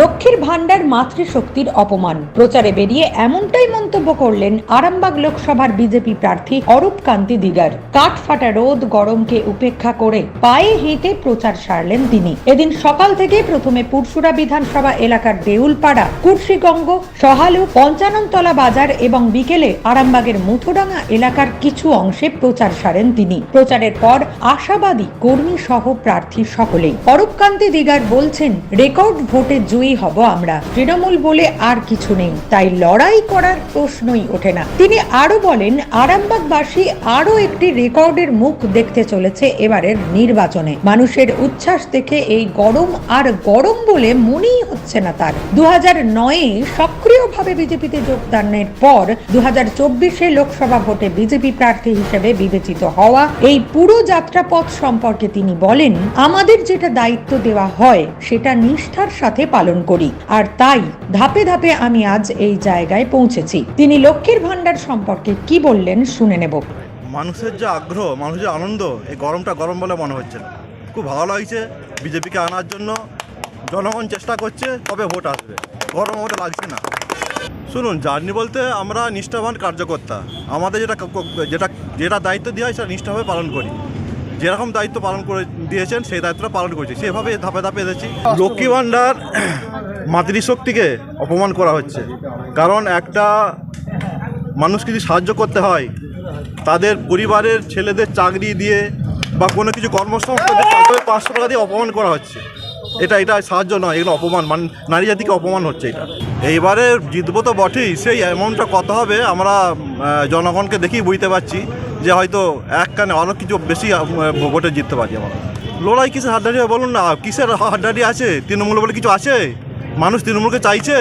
লক্ষ্মীর ভাণ্ডার মাতৃশক্তির অপমান। প্রচারে বেরিয়ে এমনটাই মন্তব্য করলেন আরামবাগ লোকসভার বিজেপি প্রার্থী অরূপ কান্তি দিগার। কাঠ ফাটা রোদ গরমকে উপেক্ষা করে পায়ে হেঁটে প্রচার সারলেন তিনি। এদিন সকাল থেকে প্রথমে পুরসুরা বিধানসভা এলাকার দেউলপাড়া, কুর্শিগঙ্গ, সহালু, পঞ্চাননতলা বাজার এবং বিকেলে আরামবাগের মুথুডাঙ্গা এলাকার কিছু অংশে প্রচার সারেন তিনি। প্রচারের পর আশাবাদী কর্মী সহ প্রার্থী সকলেই। অরূপ কান্তি দিগার বলছেন, রেকর্ড ভোটে জয়ী হব আমরা। তৃণমূল বলে আর কিছু নেই, তাই লড়াই করার প্রশ্নই ওঠে না। তিনি আরও বলেন, আরামবাগবাসী আরও একটি রেকর্ডের মুখ দেখতে চলেছে এবারের নির্বাচনে। মানুষের উচ্ছ্বাস দেখে এই গরম আর গরম বলে মনেই হচ্ছে না তার। দু হাজার নয়ে সক্রিয়ভাবে বিজেপিতে যোগদানের পর দু হাজার চব্বিশে লোকসভা ভোটে বিজেপি প্রার্থী হিসেবে বিবেচিত হওয়া এই পুরো যাত্রাপথ সম্পর্কে তিনি বলেন, আমাদের যেটা দায়িত্ব দেওয়া হয়, সেটা নিষ্ঠার সাথে পালন করি। আর তাই ধাপে ধাপে আমি আজ এই জায়গায় পৌঁছেছি। তিনি লক্ষ্মীর ভাণ্ডার সম্পর্কে কি বললেন শুনে নেব। মানুষের যে আগ্রহ, মানুষের আনন্দ, এই গরমটা গরম বলে মনে হচ্ছে না। খুব ভালো লাগছে। বিজেপিকে আনার জন্য জনগণ চেষ্টা করছে কবে ভোট আসবে। গরম ওটা লাগছে না। শুনুন, জার্নি বলতে আমরা নিষ্ঠাবান কার্যকর্তা। আমাদের যেটা যেটা যেটা দায়িত্ব দেওয়া হয়, সেটা নিষ্ঠাভাবে পালন করি। যেরকম দায়িত্ব পালন করে দিয়েছেন, সেই দায়িত্বটা পালন করেছি। সেভাবে ধাপে ধাপে এসেছি। লক্ষ্মী ভাণ্ডার মাতৃশক্তিকে অপমান করা হচ্ছে। কারণ একটা মানুষকে যদি সাহায্য করতে হয়, তাদের পরিবারের ছেলেদের চাকরি দিয়ে বা কোনো কিছু কর্মসংস্থান পাঁচশো টাকা দিয়ে অপমান করা হচ্ছে। এটা এটা সাহায্য নয়, এগুলো অপমান, মান, নারী জাতিকে অপমান হচ্ছে এটা। এইবারে জিতবো তো বটেই, সেই অ্যামাউন্টটা কত হবে আমরা জনগণকে দেখেই বুঝতে পারছি। যে হয়তো এক কানে অনেক কিছু বেশি ভোটে জিততে পারি আমরা। লড়াই কিসের হাড্ডাডি হবে বলুন না কিসের হাড্ডাডি আছে? তৃণমূল বলে কিছু আছে? মানুষ তৃণমূলকে চাইছে?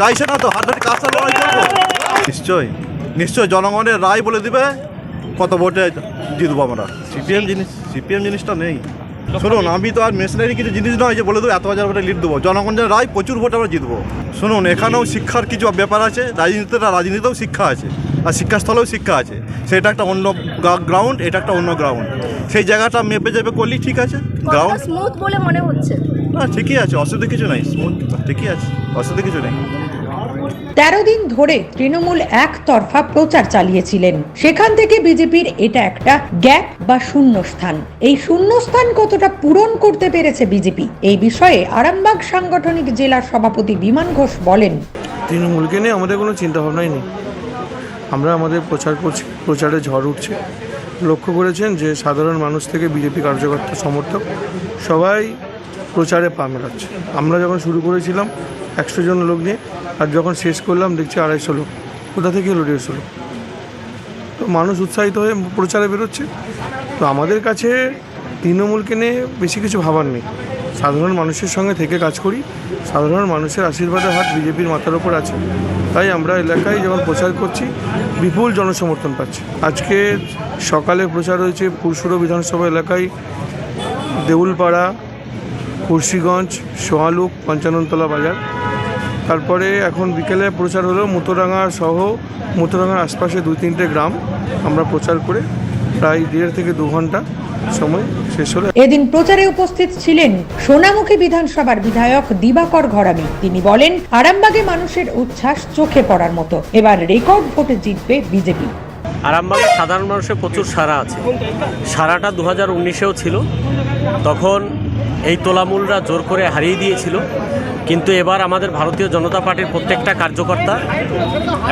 চাইছে না তো হাড্ডাডি কাজ লড়াই করব? নিশ্চয়ই নিশ্চয়ই জনগণের রায় বলে দিবে কত ভোটে জিতবো আমরা। সিপিএম জিনিস। সিপিএম জিনিসটা নেই। শুনুন আমি তো আর মেশিনারি কিছু জিনিস নয় যে বলে দেবো এত হাজার ভোটে লিড দেবো। জনগণের রায় প্রচুর ভোটে আমরা জিতবো। শুনুন এখানেও শিক্ষার কিছু ব্যাপার আছে রাজনীতিতে রাজনীতিতেও শিক্ষা আছে আর শিক্ষাস্থলেও শিক্ষা আছে। সেটা একটা অন্য গ্রাউন্ড এটা একটা অন্য গ্রাউন্ড সেই জায়গাটা মেপে যাবে করলেই ঠিক আছে। গ্রাউন্ড স্মুথ বলে মনে হচ্ছে। না ঠিকই আছে অসুবিধা কিছু নাই স্মুথ ঠিকই আছে অসুবিধা কিছু নেই। তেরো দিন ধরে তৃণমূল একতরফা প্রচার চালিয়েছিলেন। সেখান থেকে বিজেপির এটা একটা গ্যাপ বা শূন্যস্থান। এই শূন্যস্থান কতটা পূরণ করতে পেরেছে বিজেপি? এই বিষয়ে আরামবাগ সাংগঠনিক জেলা সভাপতি বিমান ঘোষ বলেন। তৃণমূলকে নিয়ে আমাদের কোনো চিন্তাভাবনাই নেই। আমরা আমাদের প্রচার প্রচারে ঝড় উঠছে। লক্ষ্য করেছেন যে সাধারণ মানুষ থেকে বিজেপি কার্যকর্তা, সমর্থক সবাই প্রচারে পা মেলাচ্ছে। আমরা যখন শুরু করেছিলাম একশো জন লোক নিয়ে, আর যখন শেষ করলাম দেখছি আড়াইশো লোক। কোথা থেকে এলো দেড়শো লোক? তো মানুষ উৎসাহিত হয়ে প্রচারে বেরোচ্ছে। তো আমাদের কাছে তৃণমূলকে নিয়ে বেশি কিছু ভাবার নেই। সাধারণ মানুষের সঙ্গে থেকে কাজ করি, সাধারণ মানুষের আশীর্বাদের হাত বিজেপির মাথার ওপর আছে। তাই আমরা এলাকায় যখন প্রচার করছি, বিপুল জনসমর্থন পাচ্ছি। আজকে সকালে প্রচার হয়েছে পুরসুরো বিধানসভা এলাকায় দেউলপাড়া কুর্শিগঞ্জ সোহালুক পঞ্চাননতলা বাজার। তারপরে এখন বিকেলে প্রচার হলো মুতোরাঙ্গা সহ মুতোরাঙ্গার আশপাশে দুই তিনটে গ্রাম। আমরা প্রচার করে প্রায় দেড় থেকে দু ঘণ্টা সময় শেষ হলে এদিন প্রচারে উপস্থিত ছিলেন সোনামুখী বিধানসভার বিধায়ক দিবাকর ঘরামি। তিনি বলেন আরামবাগে মানুষের উচ্ছ্বাস চোখে পড়ার মতো। এবার রেকর্ড ভোটে জিতবে বিজেপি। আরামবাগে সাধারণ মানুষের প্রচুর সারা আছে। সারাটা দু হাজার উনিশেও ছিল। তখন এই তোলামূলরা জোর করে হারিয়ে দিয়েছিল। কিন্তু এবার আমাদের ভারতীয় জনতা পার্টির প্রত্যেকটা কার্যকর্তা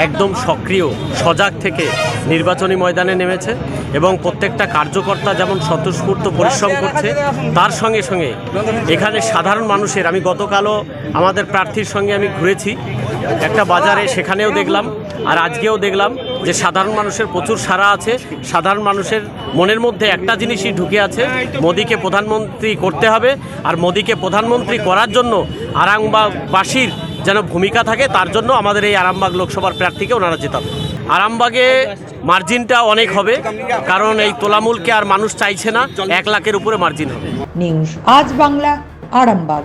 একদম সক্রিয়, সজাগ থেকে নির্বাচনী ময়দানে নেমেছে এবং প্রত্যেকটা কার্যকর্তা যেমন স্বতঃস্ফূর্ত পরিশ্রম করছে, তার সঙ্গে সঙ্গে এখানে সাধারণ মানুষের, আমি গতকালও আমাদের প্রার্থীর সঙ্গে আমি ঘুরেছি, একটা বাজারে সেখানেও দেখলাম আর আজকেও দেখলাম যে সাধারণ মানুষের প্রচুর সারা আছে, সাধারণ মানুষের মনের মধ্যে একটা জিনিসই ঢুকে আছে, মোদিকে প্রধানমন্ত্রী করতে হবে, আর মোদিকে প্রধানমন্ত্রী করার জন্য আরামবাগবাসীর যেন ভূমিকা থাকে, তার জন্য আমাদের এই আরামবাগ লোকসভার প্রার্থীকে ওনারা জেতাবে। আরামবাগে মার্জিনটা অনেক হবে, কারণ এই তোলামূলকে আর মানুষ চাইছে না, এক লাখের উপরে মার্জিন হবে। নিউজ, আজ বাংলা, আরামবাগ।